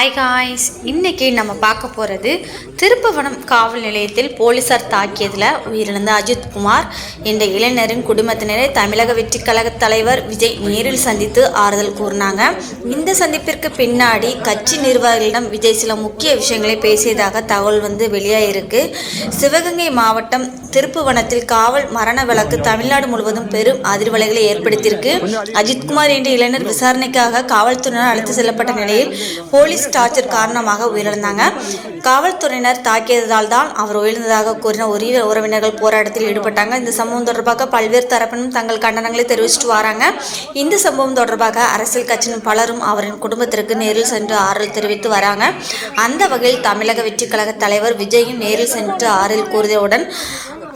Hi guys இன்றைக்கி நம்ம பார்க்க போகிறது திருப்பவனம் காவல் நிலையத்தில் போலீசார் தாக்கியதில் உயிரிழந்த அஜித்குமார் என்ற இளைஞரின் குடும்பத்தினரை தமிழக வெற்றி கழக தலைவர் விஜய் நேரில் சந்தித்து ஆறுதல் கூறினாங்க. இந்த சந்திப்பிற்கு பின்னாடி கட்சி நிர்வாகிகளிடம் விஜய் சில முக்கிய விஷயங்களை பேசியதாக தகவல் வந்து வெளியாயிருக்கு. சிவகங்கை மாவட்டம் திருப்புவனத்தில் காவல் மரண வழக்கு தமிழ்நாடு முழுவதும் பெரும் அதிர்வலைகளை ஏற்படுத்தியிருக்கு. அஜித்குமார் என்ற இளைஞர் விசாரணைக்காக காவல்துறையினர் அழைத்து செல்லப்பட்ட நிலையில் போலீஸ் டார்ச்சர் காரணமாக உயிரிழந்தாங்க. காவல்துறையினர் தாக்கியதால் தான் அவர் உயிர்ந்ததாக கூறின உரிய உறவினர்கள் போராட்டத்தில் ஈடுபட்டாங்க. இந்த சம்பவம் தொடர்பாக பல்வேறு தரப்பினும் தங்கள் கண்டனங்களை தெரிவிச்சிட்டு வராங்க. இந்த சம்பவம் தொடர்பாக அரசியல் கட்சியின் பலரும் அவரின் குடும்பத்திற்கு நேரில் சென்று ஆறுதல் தெரிவித்து வராங்க. அந்த வகையில் தமிழக வெற்றி கழக தலைவர் விஜயும் நேரில் சென்று ஆறில் கூறியவுடன்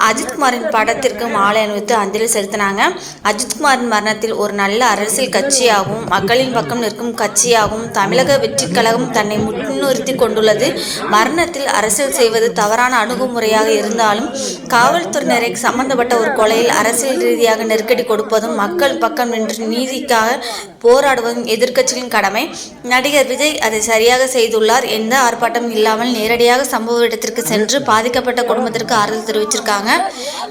அஜித்குமாரின் படத்திற்கு மாலை அணிவித்து அஞ்சலி செலுத்தினாங்க. அஜித்குமாரின் மரணத்தில் ஒரு நல்ல அரசியல் கட்சியாகவும் மக்களின் பக்கம் நிற்கும் கட்சியாகவும் தமிழக வெற்றிக் கழகம் தன்னை முன்னிறுத்தி கொண்டுள்ளது. மரணத்தில் அரசியல் செய்வது தவறான அணுகுமுறையாக இருந்தாலும் காவல்துறையினரை சம்பந்தப்பட்ட ஒரு கொலையில் அரசியல் ரீதியாக நெருக்கடி கொடுப்பதும் மக்கள் பக்கம் நின்று நீதிக்காக போராடுவதும் எதிர்க்கட்சிகளின் கடமை. நடிகர் விஜய் அதை சரியாக செய்துள்ளார். எந்த ஆர்ப்பாட்டம் இல்லாமல் நேரடியாக சம்பவ இடத்திற்கு சென்று பாதிக்கப்பட்ட குடும்பத்திற்கு ஆறுதல் தெரிவிச்சிருக்காங்க.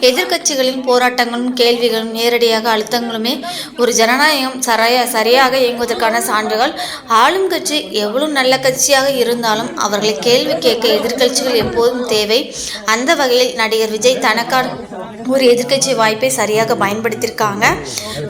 எதிர்க்கட்சிகளின் போராட்டங்களும் கேள்விகளும் நேரடியாக அழுத்தங்களுமே ஒரு ஜனநாயகம் சரியா சரியாக இயங்குவதற்கான சான்றுகள். ஆளும் கட்சி எவ்வளவு நல்ல கட்சியாக இருந்தாலும் அவர்களை கேள்வி கேட்க எதிர்க்கட்சிகள் எப்போதும் தேவை. அந்த வகையில் நடிகர் விஜய் தனக்கான ஒரு எதிர்க்கட்சி வாய்ப்பை சரியாக பயன்படுத்தியிருக்காங்க.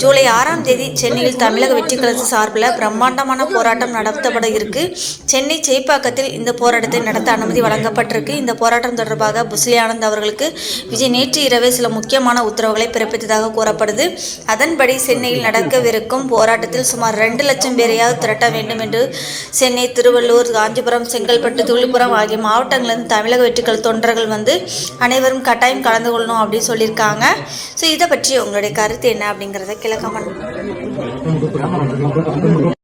ஜூலை ஆறாம் தேதி சென்னையில் தமிழக வெற்றி சார்பில் பிரம்மாண்டமான போராட்டம் நடத்தப்பட இருக்கு. சென்னை சேப்பாக்கத்தில் இந்த போராட்டத்தை நடத்த அனுமதி வழங்கப்பட்டிருக்கு. இந்த போராட்டம் தொடர்பாக புஸ்லி ஆனந்த் அவர்களுக்கு விஜய் நேற்று இரவே சில முக்கியமான உத்தரவுகளை பிறப்பித்ததாக கூறப்படுது. அதன்படி சென்னையில் நடக்கவிருக்கும் போராட்டத்தில் சுமார் ரெண்டு லட்சம் பேரையாவது திரட்ட வேண்டும் என்று சென்னை திருவள்ளூர் காஞ்சிபுரம் செங்கல்பட்டு விழுப்புரம் ஆகிய மாவட்டங்களிலிருந்து தமிழக வெற்றிகள் தொண்டர்கள் வந்து அனைவரும் கட்டாயம் கலந்து கொள்ளணும் அப்படின்னு சொல்லியிருக்காங்க. ஸோ இதை பற்றி உங்களுடைய கருத்து என்ன அப்படிங்கிறத கிழக்கமன்